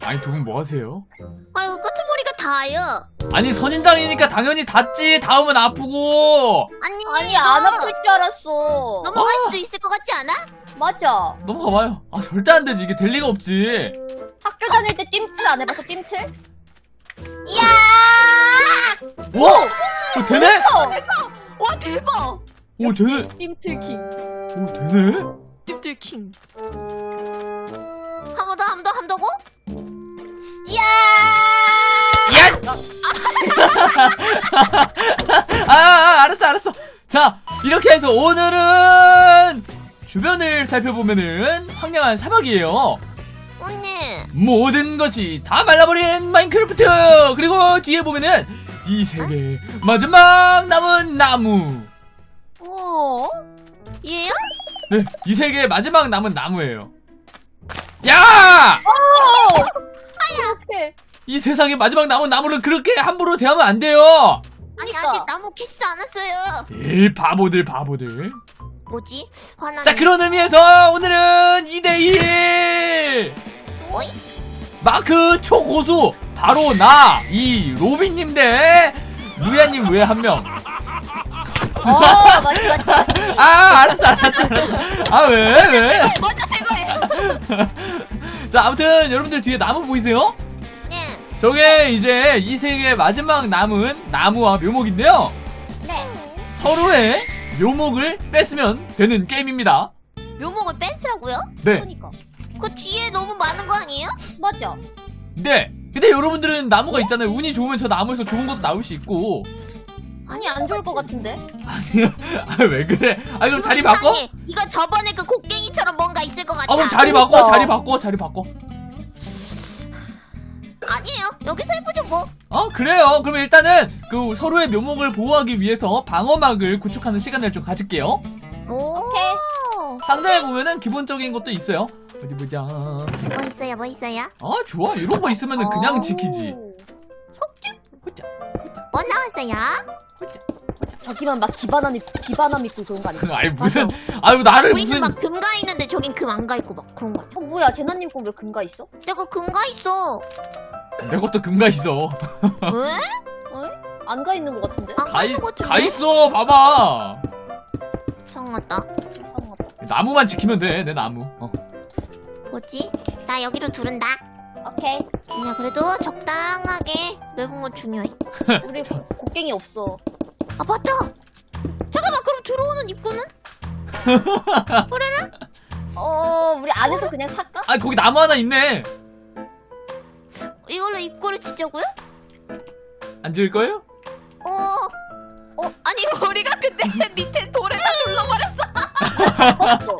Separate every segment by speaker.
Speaker 1: 아니 두 분 뭐 하세요?
Speaker 2: 아유 끄트머리가 다요.
Speaker 1: 아니 선인장이니까 당연히 닿지 닿으면 아프고
Speaker 2: 아니
Speaker 3: 아니
Speaker 2: 이거
Speaker 3: 안 아플 줄 알았어.
Speaker 2: 넘어갈
Speaker 1: 아!
Speaker 2: 수도 있을 것 같지 않아?
Speaker 3: 맞아.
Speaker 1: 넘어가봐요 아 절대 안 되지 이게 될 리가 없지
Speaker 3: 학교 다닐 때 뜀틀 안 해봤어 뜀틀?
Speaker 2: 이야!
Speaker 1: 와! 어, 되네?
Speaker 4: 와 대박!
Speaker 1: 오 되네
Speaker 4: 찜틀 킹.
Speaker 1: 오 되네?
Speaker 4: 찜틀 킹.
Speaker 2: 한번 더, 한번 더, 한번 더고?
Speaker 3: 이야!
Speaker 1: 야! 아, 아 알았어 알았어 자 이렇게 해서 오늘은 주변을 살펴보면은 황량한 사막이에요
Speaker 2: 언니.
Speaker 1: 모든 것이 다 말라버린 마인크래프트 그리고 뒤에 보면은 이 세계 마지막 남은 나무
Speaker 4: 어?
Speaker 2: 얘요?
Speaker 1: 네, 이 세계 마지막 남은 나무예요 야!
Speaker 4: 어떡해.
Speaker 1: 이 세상의 마지막 남은 나무를 그렇게 함부로 대하면 안 돼요
Speaker 2: 아니
Speaker 3: 그러니까.
Speaker 2: 아직 나무 캐지도 않았어요.
Speaker 1: 이 바보들 바보들
Speaker 2: 뭐지? 화나네.
Speaker 1: 자 그런 의미에서 오늘은 2대1
Speaker 2: 어이?
Speaker 1: 마크 초고수 바로 나 이 로빈님 대 루야님 외 한 명
Speaker 3: 어 맞지 맞지.
Speaker 1: 아 알았어 알았어 알았어 아 왜 왜?
Speaker 2: 먼저 제거해.
Speaker 1: 자 아무튼 여러분들 뒤에 나무 보이세요?
Speaker 2: 네.
Speaker 1: 저게 이제 이 세계의 마지막 남은 나무와 묘목인데요
Speaker 3: 네.
Speaker 1: 서로의 묘목을 뺐으면 되는 게임입니다
Speaker 2: 묘목을 뺀스라고요?
Speaker 1: 네
Speaker 3: 그러니까
Speaker 2: 그 뒤에 너무 많은 거 아니에요?
Speaker 3: 맞아.
Speaker 1: 네. 근데 여러분들은 나무가 있잖아요. 운이 좋으면 저 나무에서 좋은 것도 나올 수 있고.
Speaker 3: 아니 안 좋을 것 같은데.
Speaker 1: 아니요. 아, 왜 그래? 아, 그럼 자리
Speaker 2: 이상해.
Speaker 1: 바꿔?
Speaker 2: 이거 저번에 그 곡괭이처럼 뭔가 있을 것 같아.
Speaker 1: 아, 그럼 자리 바꿔,
Speaker 3: 그러니까.
Speaker 1: 자리 바꿔, 자리 바꿔.
Speaker 2: 아니에요. 여기서 해보죠 뭐.
Speaker 1: 어, 그래요. 그럼 일단은 그 서로의 묘목을 보호하기 위해서 방어막을 구축하는 시간을 좀 가질게요.
Speaker 2: 오.
Speaker 3: 오케이.
Speaker 1: 상자에 보면은 기본적인 것도 있어요. 어디 보자.
Speaker 2: 뭐 있어요? 뭐 있어요?
Speaker 1: 아, 좋아. 이런 거 있으면은 그냥 지키지. 호자,
Speaker 2: 뭐 나왔어요?
Speaker 3: 저기만 막 기반함 입 기반함 입고 좋은 거 아니야?
Speaker 1: 아이, 무슨, 아유, 나를
Speaker 2: 우리는
Speaker 1: 무슨.
Speaker 2: 막 금가 있는데 저긴 금 안 가 있고 막 그런 거.
Speaker 3: 어 뭐야 제나님 거왜 금가 있어?
Speaker 2: 내가 금가 있어.
Speaker 1: 내 것도 금가 있어.
Speaker 2: 왜?
Speaker 3: 안 가 있는 것 같은데?
Speaker 2: 안가
Speaker 1: 가,
Speaker 2: 있는
Speaker 1: 있,
Speaker 2: 것 같은데?
Speaker 1: 가 있어. 봐봐.
Speaker 2: 이상하다.
Speaker 3: 이상하다.
Speaker 1: 나무만 지키면 돼, 내 나무. 어.
Speaker 2: 뭐지? 나 여기로 두른다.
Speaker 3: 오케이.
Speaker 2: 그냥 그래도 적당하게 넓은 건 중요해.
Speaker 3: 우리 고- 곡괭이 없어.
Speaker 2: 아 맞다. 잠깐만 그럼 들어오는 입구는?
Speaker 3: 어 우리 안에서 그냥 살까?
Speaker 1: 아, 거기 나무 하나 있네.
Speaker 2: 이걸로 입구를 짓자고요?
Speaker 1: 안 지을 거예요?
Speaker 2: 어. 어 아니
Speaker 4: 우리가 근데 밑에 돌에 다 둘러버렸어.
Speaker 3: 썼어.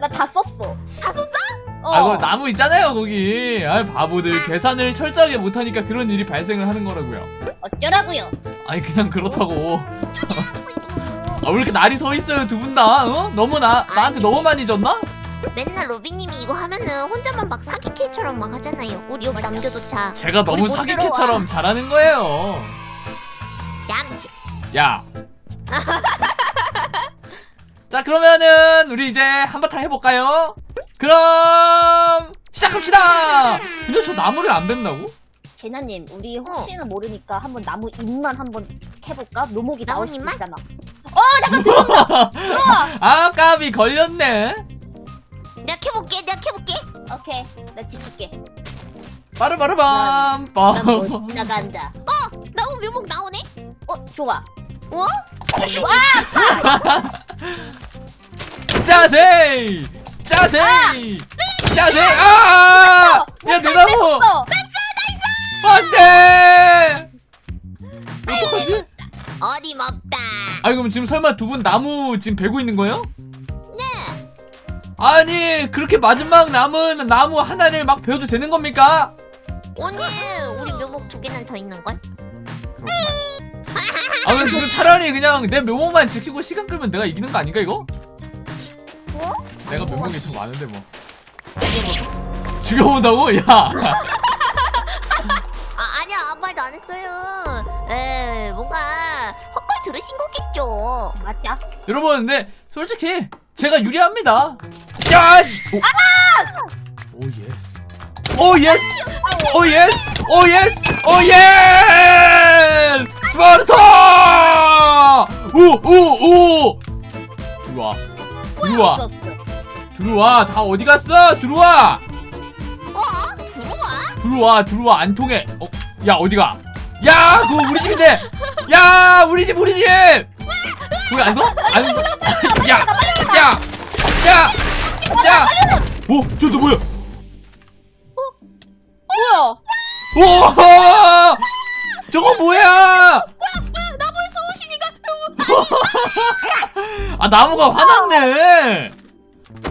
Speaker 3: 나 다 썼어.
Speaker 2: 어.
Speaker 1: 아, 그 나무 있잖아요, 거기. 아, 바보들. 계산을 철저하게 못하니까 그런 일이 발생을 하는 거라고요.
Speaker 3: 어쩌라고요?
Speaker 1: 아니, 그냥 그렇다고. 아, 왜 이렇게 날이 서 있어요, 두 분 다? 어? 너무 나, 나한테 너무 많이 줬나?
Speaker 2: 맨날 로비님이 이거 하면은 혼자만 막 사기캐처럼 막 하잖아요. 우리 여기 남겨놓자.
Speaker 1: 제가 너무
Speaker 2: 우리 못
Speaker 1: 사기캐처럼 잘하는 거예요.
Speaker 2: 얌치.
Speaker 1: 야. 자, 그러면은, 우리 이제 한바탕 해볼까요? 그럼, 시작합시다! 근데 저 나무를 안 뱉나고?
Speaker 3: 제나님 우리 혹시나 모르니까 한번 나무 잎만 한번 해볼까? 묘목이 나올 수도
Speaker 2: 나뭇잎만?
Speaker 3: 있잖아.
Speaker 1: 아, 까비 걸렸네.
Speaker 2: 내가 캐볼게. 내가 캐볼게.
Speaker 3: 오케이 나 지킬게.
Speaker 1: 빠르바르밤.
Speaker 3: 난
Speaker 1: 빰.
Speaker 3: 못 나간다.
Speaker 2: 나무 묘목 나오네.
Speaker 3: 어 좋아.
Speaker 2: 어?
Speaker 1: 짜세! 짜세! 짜세! 아! 야, 내 나무!
Speaker 3: 어,
Speaker 1: 안 돼! 어떡하지?
Speaker 2: 어림없다.
Speaker 1: 아, 그럼 지금 설마 두 분 나무 지금 베고 있는 거예요? 네! 아니, 그렇게 마지막 남은 나무 하나를 막 베어도 되는 겁니까?
Speaker 2: 오늘 우리 묘목 두 개는 더 있는 걸?
Speaker 1: 아, 그럼 지금 차라리 그냥 내 묘목만 지키고 시간 끌면 내가 이기는 거 아닌가, 이거?
Speaker 2: 뭐?
Speaker 1: 내가 묘목이 더 많은데, 뭐. 죽여본다고? 야!
Speaker 2: 아 아니야 아무 말도 안 했어요. 에 뭔가 헛걸 들으신 거겠죠.
Speaker 3: 맞아.
Speaker 1: 여러분, 근데 솔직히 제가 유리합니다. 짠! 오. 오 예스 오 예스 오 예스 오 예스 스파르타 오오오 들어와
Speaker 3: 없었어.
Speaker 1: 들어와. 다 어디 갔어? 들어와.
Speaker 2: 어? 들어와?
Speaker 1: 들어와 들어와. 안 통해. 어, 야 어디가? 야 그거 우리 집인데. 야 우리 집 우리 집. 거기 안 서? 안 서? 야 야 야 야 오 저도 뭐야?
Speaker 3: 뭐야?
Speaker 1: 오 저거 뭐야?
Speaker 4: 나무의 소신이가?
Speaker 1: 아 나무가 화났네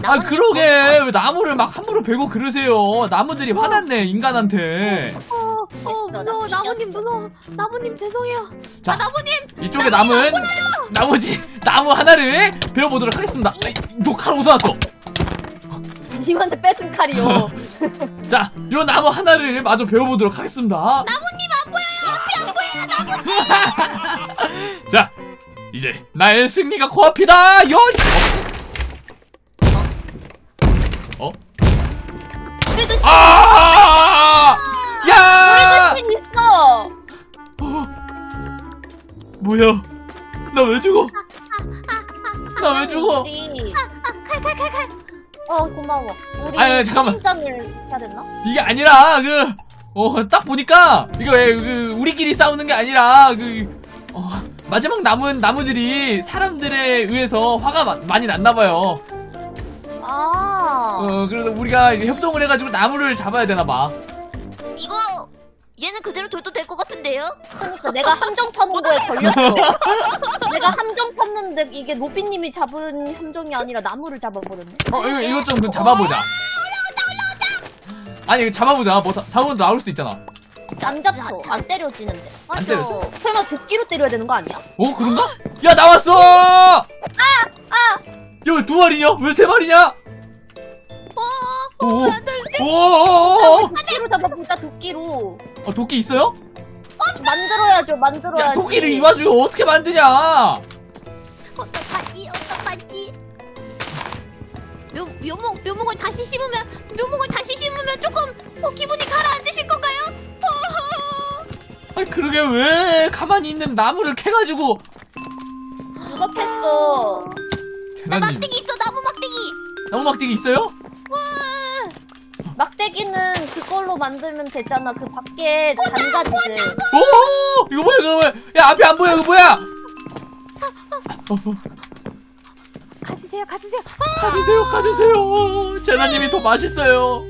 Speaker 1: 아
Speaker 2: 나뭇잎
Speaker 1: 그러게 왜 나무를 막 함부로 베고 그러세요 나무들이 화났네 인간한테
Speaker 4: 어
Speaker 3: 됐어, 나
Speaker 4: 무서워. 나무님 무서워 나무님 죄송해요
Speaker 1: 자
Speaker 4: 아 나무님
Speaker 1: 이쪽에 남은 나머지 나무 하나를 배워보도록 하겠습니다 너칼 어디서 왔어
Speaker 3: 님한테 뺏은 칼이요.
Speaker 1: 자, 요 나무 하나를 마저 배워보도록 하겠습니다. 나무님 안 보여요! 앞이 안 보여요! 나무! 자, 이제 나의 승리가 코앞이다! 요! 어? 어?
Speaker 3: 우리도 신,
Speaker 1: 아! 야!
Speaker 3: 우리도 신 있어.
Speaker 1: 어? 뭐야? 나 왜 죽어? 나 왜 죽어?
Speaker 3: 우리 칼칼칼칼. 어 고마워. 우리
Speaker 1: 아유, 잠깐만.
Speaker 3: 선인장을 해야 됐나?
Speaker 1: 이게 아니라 그 어 딱 보니까 이거 왜 그 우리끼리 싸우는 게 아니라 그 어, 마지막 남은 나무들이 사람들에 의해서 화가 마- 많이 났나 봐요.
Speaker 3: 아.
Speaker 1: 어 그래서 우리가 이제 협동을 해가지고 나무를 잡아야 되나 봐.
Speaker 2: 이거 얘는 그대로 둬도 될 것 같은데요?
Speaker 3: 그러니까 내가 함정 파는 거에 걸렸어. 내가 함정 팠는데 이게 로비님이 잡은 함정이 아니라 나무를 잡아버렸네.
Speaker 1: 어 이거 이것 좀 그럼 잡아보자. 아니 이거 잡아보자. 뭐 다- 잡으면 나올 수도 있잖아.
Speaker 3: 안 잡혀. 안 때려지는데.
Speaker 1: 안
Speaker 2: 맞아.
Speaker 1: 때려줘?
Speaker 3: 설마 도끼로 때려야 되는 거 아니야?
Speaker 1: 어 그런가? 야 나왔어! 아 아! 야왜 두 마리냐? 왜 세 마리냐? 어, 오, 오, 오,
Speaker 3: 도끼로 잡아보자 도끼로.
Speaker 1: 어, 도끼 있어요?
Speaker 3: 만들어야죠 만들어야지.
Speaker 1: 야, 도끼를 이 와중에 어떻게 만드냐?
Speaker 2: 어떡하지? 어떡하지?
Speaker 4: 묘, 묘목 묘목을 다시 심으면 묘목을 다시 심으면 조금 어, 기분이 가라앉으실 건가요?
Speaker 1: 아니, 그러게 왜 가만히 있는 나무를 캐가지고.
Speaker 3: 누가 캤어?
Speaker 2: 나
Speaker 1: 재나님,
Speaker 2: 막대기 있어 나무 막대기.
Speaker 1: 나무 막대기 있어요?
Speaker 3: 막대기는 그걸로 만들면 되잖아. 그 밖에 잔가지들.
Speaker 1: 오! 이거 뭐야, 이거 뭐야? 야, 앞이 안 보여, 이거 뭐야?
Speaker 4: 가주세요 가주세요
Speaker 1: 가주세요, 가주세요. 재나님이 더 맛있어요.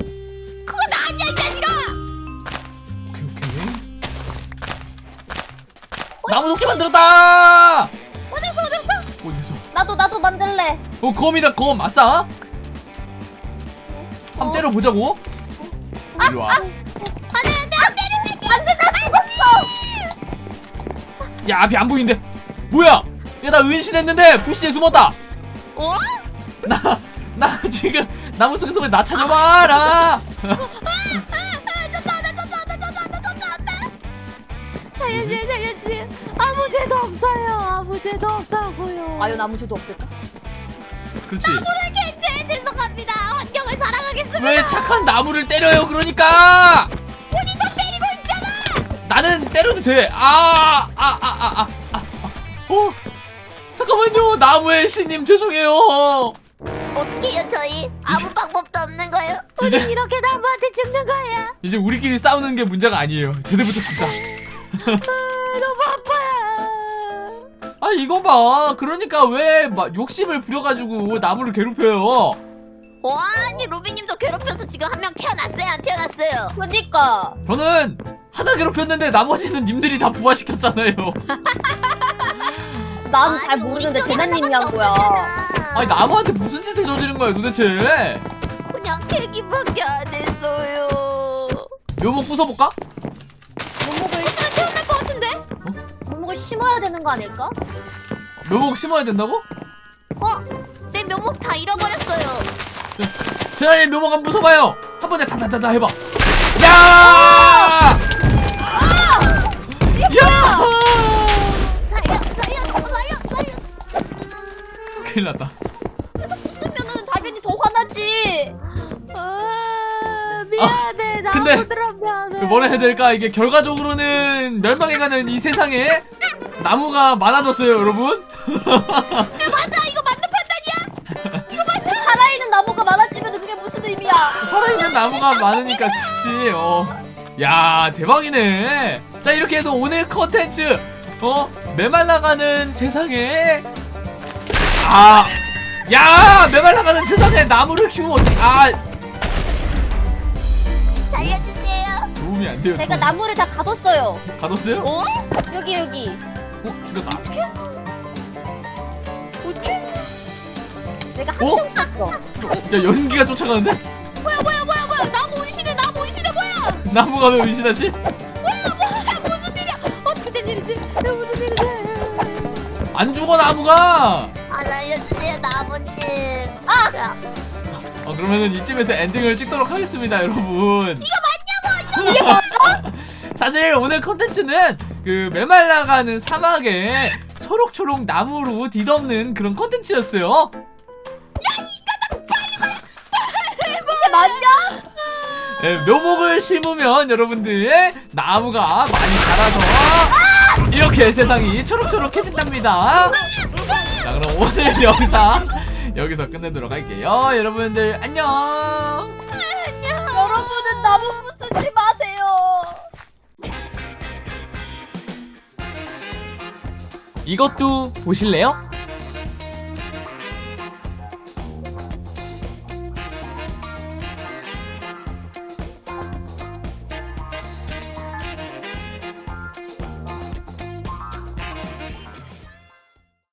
Speaker 2: 그거 나 아니야 이 자식아.
Speaker 1: 오케이, 오케이. 나무 도끼 만들었다!
Speaker 2: 어딨어 어딨어?
Speaker 1: 어딨어?
Speaker 3: 나도 나도 만들래.
Speaker 1: 어, 검이다, 검. 아싸! 한번 때려보자고. 이리 와. 야, 앞이 안 보이는데. 뭐야? 야, 나 은신했는데 부시에 숨었다.
Speaker 2: 어?
Speaker 1: 나, 나 지금 나무 속에서 왜 나 찾아봐라.
Speaker 4: 살려주세요 살려주세요 아무 죄도 없어요 아무 죄도 없다고요
Speaker 3: 과연 아무 죄도 없을까?
Speaker 1: 그렇지.
Speaker 2: 제 죄송합니다. 환경을 사랑하겠습니다.
Speaker 1: 왜 착한 나무를 때려요? 그러니까. 본인도 때리고 있잖아. 나는 때려도 돼. 아, 아, 아, 아, 아, 아, 아. 어, 잠깐만요. 나무의 신님 죄송해요.
Speaker 2: 어떻게 해요 저희? 아무 방법도 없는 거예요?
Speaker 1: 이제
Speaker 4: 이렇게 나무한테 죽는 거야
Speaker 1: 이제 우리끼리 싸우는 게 문제가 아니에요. 쟤네부터 잡자.
Speaker 4: 너무 아파요
Speaker 1: 아 이거 봐. 그러니까 왜 막 욕심을 부려가지고 나무를 괴롭혀요.
Speaker 2: 아니 로비님도 괴롭혀서 지금 한 명 태어났어요 안 태어났어요?
Speaker 3: 그니까
Speaker 1: 저는 하나 괴롭혔는데 나머지는 님들이 다 부활시켰잖아요.
Speaker 3: 난 잘
Speaker 2: 아니,
Speaker 3: 모르는데
Speaker 2: 쪽에
Speaker 3: 대나님이 한
Speaker 2: 하나밖에
Speaker 3: 거야.
Speaker 2: 없잖아.
Speaker 1: 아니 나무한테 무슨 짓을 저지른 거야 도대체?
Speaker 2: 그냥 계기밖에 안 했어요.
Speaker 1: 묘목 부숴볼까?
Speaker 3: 묘목을
Speaker 2: 태어날 것 같은데?
Speaker 3: 묘목을 심어야 되는 거 아닐까?
Speaker 1: 묘목 심어야 된다고?
Speaker 2: 어? 내 묘목 다 잃어버렸어요.
Speaker 1: 재난이 묘목 한번 부숴봐요. 한 번에 다다다다 해봐. 야! 야!
Speaker 2: 살려 살려 살려 살려.
Speaker 1: 큰일 났다.
Speaker 3: 쓰면은 당연히 더 화나지.
Speaker 4: 아, 미안해 나
Speaker 1: 근데
Speaker 3: 미안해.
Speaker 1: 그 뭐라 해야 될까 이게 결과적으로는 멸망해가는 이 세상에 나무가 많아졌어요 여러분
Speaker 4: 맞아
Speaker 3: 살아있는 나무가
Speaker 1: 많으니까 그치 어. 야 대박이네 자 이렇게 해서 오늘 컨텐츠 어 메말라가는 세상에 아 야 메말라가는 세상에 나무를 키우면 어떻게 아
Speaker 2: 살려주세요.
Speaker 1: 도움이 안 돼요
Speaker 3: 내가
Speaker 1: 도움.
Speaker 3: 나무를 다 가뒀어요.
Speaker 1: 가뒀어요? 어?
Speaker 3: 여기 여기.
Speaker 1: 죽였다
Speaker 4: 어떻게?
Speaker 3: 내가
Speaker 1: 어?
Speaker 3: 한정 탔어.
Speaker 1: 야 연기가 쫓아가는데?
Speaker 4: 뭐야 뭐야 뭐야 뭐야 나무 운신해 나무 운신해 뭐야?
Speaker 1: 나무가 왜 은신하지?
Speaker 4: 뭐야 무슨 일이야? 어떻게 된 일이지? 야, 무슨 일이지?
Speaker 1: 안 죽어 나무가
Speaker 2: 아 살려주세요 나무님. 아. 야,
Speaker 1: 어, 그러면은 이쯤에서 엔딩을 찍도록 하겠습니다, 여러분. 이거 맞냐고! 이게? 사실 오늘 컨텐츠는 그 메말라가는 사막에 초록초록 나무로 뒤덮는 그런 컨텐츠였어요. 예, 묘목을 심으면 여러분들 나무가 많이 자라서 이렇게 세상이 초록초록해진답니다. 자, 그럼 오늘 영상 여기서 끝내도록 할게요. 여러분들 안녕!
Speaker 3: 여러분은 나무 부수지 마세요.
Speaker 1: 이것도 보실래요?